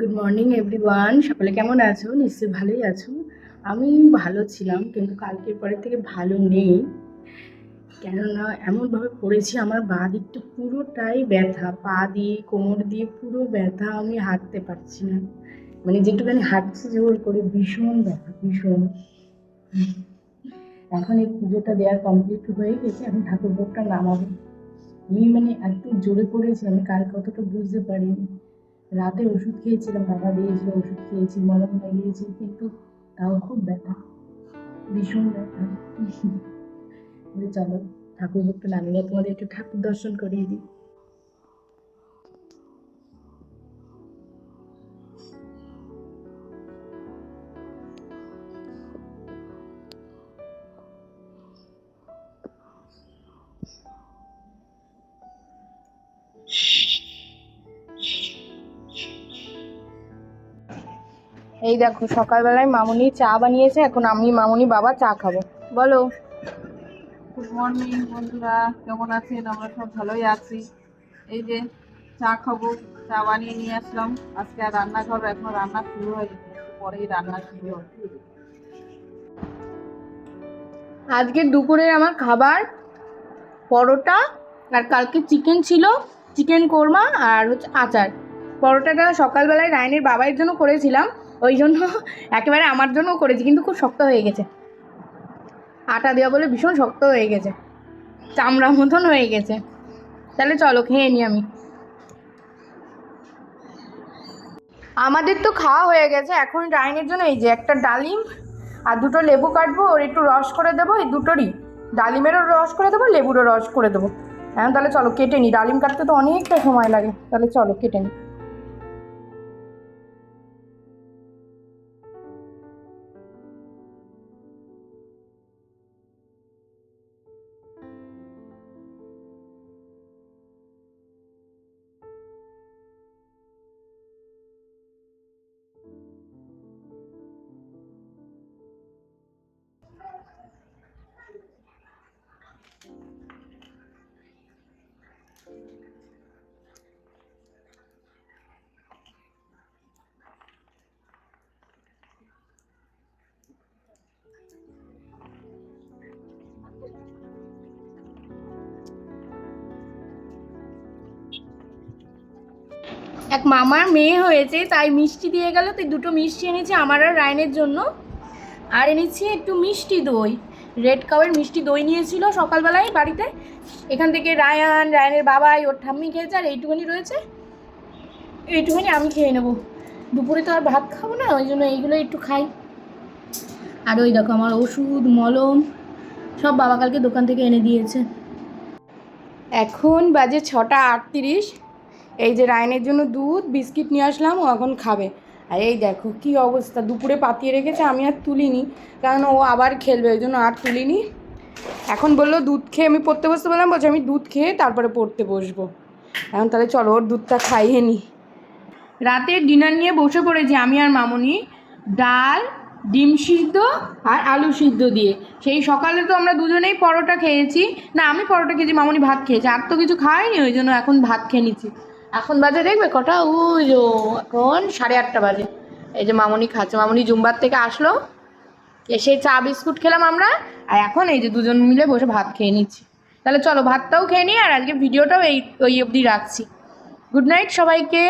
Good morning everyone সকলে কেমন আছো? নিশ্চয়ই ভালোই আছো। আমি ভালো ছিলাম, কিন্তু কালকের পরের থেকে ভালো নেই। কেননা, এমনভাবে পড়েছি, আমার বাঁ দিকটা পুরোটাই ব্যথা। পা দিয়ে, কোমর দিয়ে পুরো ব্যথা আমি হাঁটতে পারছি না। মানে যেটুখানি হাঁটছি জোর করে ভীষণ ব্যথা, ভীষণ। এখন এই পুজোটা দেওয়ার কমপ্লিট হয়ে গেছে এখন ঠাকুর ভোগটা নামাবো। আমি মানে এত জোরে পড়েছি, আমি কালকে অতটা বুঝতে পারিনি। রাতে ওষুধ খেয়েছিলাম, বাবা দিয়েছিল ওষুধ খেয়েছি, মলম লাগিয়েছি, কিন্তু তাও খুব ব্যথা, ভীষণ ব্যথা। চলো ঠাকুর ভক্ত নামিয়ে তোমাদের একটু ঠাকুর দর্শন করিয়ে দিই। এই দেখো সকালবেলায় মামুনি চা বানিয়েছে এখন আমি মামুনি বাবা চা খাব। বলো। গুড মর্নিং বন্ধুরা। কেমন আছেন? আমরা সব ভালোই আছি। এই যে চা খাব চা বানিয়ে নিয়ে আসলাম। আজকে আর রান্নাঘর এখন রান্না শুরু হয়নি পরেই রান্না শুরু হবে। আজকে দুপুরের আমার খাবার পরোটা আর কালকে চিকেন ছিল চিকেন কোরমা আর হচ্ছে আচার। পরোটাটা সকালবেলায় রায়নের বাবাইয়ের জন্য করেছিলাম। ওই জন্য একেবারে আমার জন্যও করেছি, কিন্তু খুব শক্ত হয়ে গেছে। আটা দেওয়া বলে ভীষণ শক্ত হয়ে গেছে। চামড়া মতন হয়ে গেছে। তাহলে চলো খেয়ে নিই আমি। আমাদের তো খাওয়া হয়ে গেছে, এখন রায়নের জন্য এই যে একটা ডালিম আর দুটো লেবু কাটবো, ওর একটু রস করে দেবো, এই দুটোরই। ডালিমেরও রস করে দেবো, লেবুরও রস করে দেবো। এখন তাহলে চলো কেটে নিই ডালিম কাটতে তো অনেকটা সময় লাগে। তাহলে চলো কেটে নিই এক মামার মেয়ে হয়েছে, তাই মিষ্টি দিয়ে গেল, তাই দুটো মিষ্টি এনেছি আমার আর রায়নের জন্য। আর এনেছি একটু মিষ্টি দই। রেড কাউয়ের মিষ্টি দই নিয়েছিল সকালবেলায় বাড়িতে। এখান থেকে রায়ান, রায়ানের বাবাই, ওর ঠাম্মি খেয়েছে, আর এইটুখানি রয়েছে। এইটুখানি আমি খেয়ে নেব। দুপুরে তো আর ভাত খাব না, ওই জন্য এইগুলো একটু খাই। আর ওই দেখো আমার ওষুধ, মলম, সব বাবা কালকে দোকান থেকে এনে দিয়েছে। এখন বাজে ছটা আটত্রিশ। এই যে রায়নের জন্য দুধ, বিস্কিট নিয়ে আসলাম, ও এখন খাবে। আর এই দেখো কি অবস্থা, দুপুরে পাতিয়ে রেখেছে, আমি আর তুলিনি, কারণ ও আবার খেলবে, ওই জন্য আর তুলিনি। এখন বলল, দুধ খেয়ে আমি পড়তে বসতে বললাম, বলছে আমি দুধ খেয়ে তারপরে পড়তে বসবো। এখন তাহলে চলো, ওর দুধটা খাইয়ে নি। রাতের ডিনার নিয়ে বসে পড়েছি আমি আর মামুনি, ডাল, ডিম সিদ্ধ আর আলু সিদ্ধ দিয়ে। সেই সকালে তো আমরা দুজনেই পরোটা খেয়েছি। না, আমি পরোটা খেয়েছি, মামুনি ভাত খেয়েছি, আর তো কিছু খাইনি ওই জন্য এখন ভাত খেয়ে নিচ্ছি। এখন বাজে দেখবে কটা? ওই যো এখন সাড়ে আটটা বাজে। এই যে মামনি খাচ্ছে, মামনি জুম্বার থেকে আসলো, এসে চা, বিস্কুট খেলাম আমরা, আর এখন এই যে দুজন মিলে বসে ভাত খেয়ে নিচ্ছি। তাহলে চলো, ভাতটাও খেয়ে নিই আর আজকে ভিডিওটাও এই, ওই অবধি রাখছি। গুড নাইট সবাইকে।